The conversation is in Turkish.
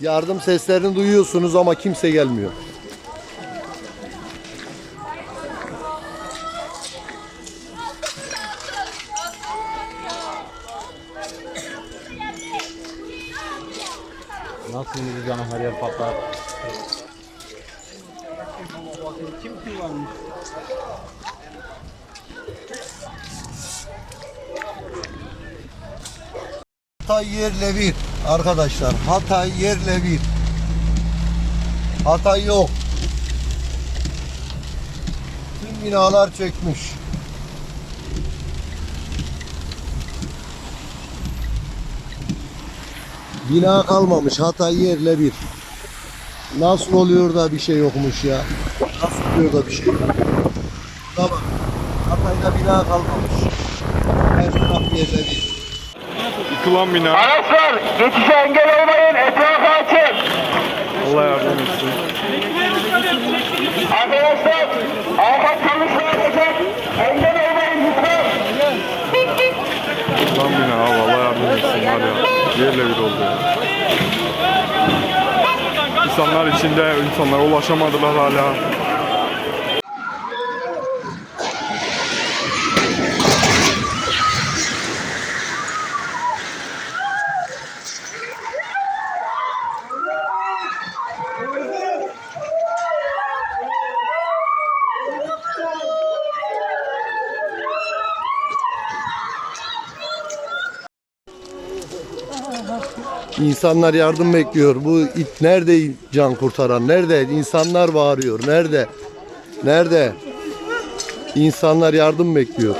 Yardım seslerini duyuyorsunuz ama kimse gelmiyor. Nasıl yürü canım her yer patlar. Hatay yerle bir arkadaşlar. Hatay yerle bir. Hatay yok. Tüm binalar çökmüş. Bina kalmamış. Hatay yerle bir. Nasıl oluyor da bir şey yokmuş ya? Nasıl oluyor da bir şey? Tamam. Hatay'da bina kalmamış. Her taraf yerle bir. Yıkılan bina. Araçlar geçişe engel olmayın etrafı açın. Allah yardım etsin. Arkadaşlar afet çalışma yapacak. Engel olmayın lütfen. Yıkılan bina abi Allah yardım etsin var ya. Yerle bir oldu. İnsanlar içinde insanlara ulaşamadılar hala. İnsanlar yardım bekliyor. Bu it nerede can kurtaran? Nerede? İnsanlar bağırıyor. Nerede? Nerede? İnsanlar yardım bekliyor.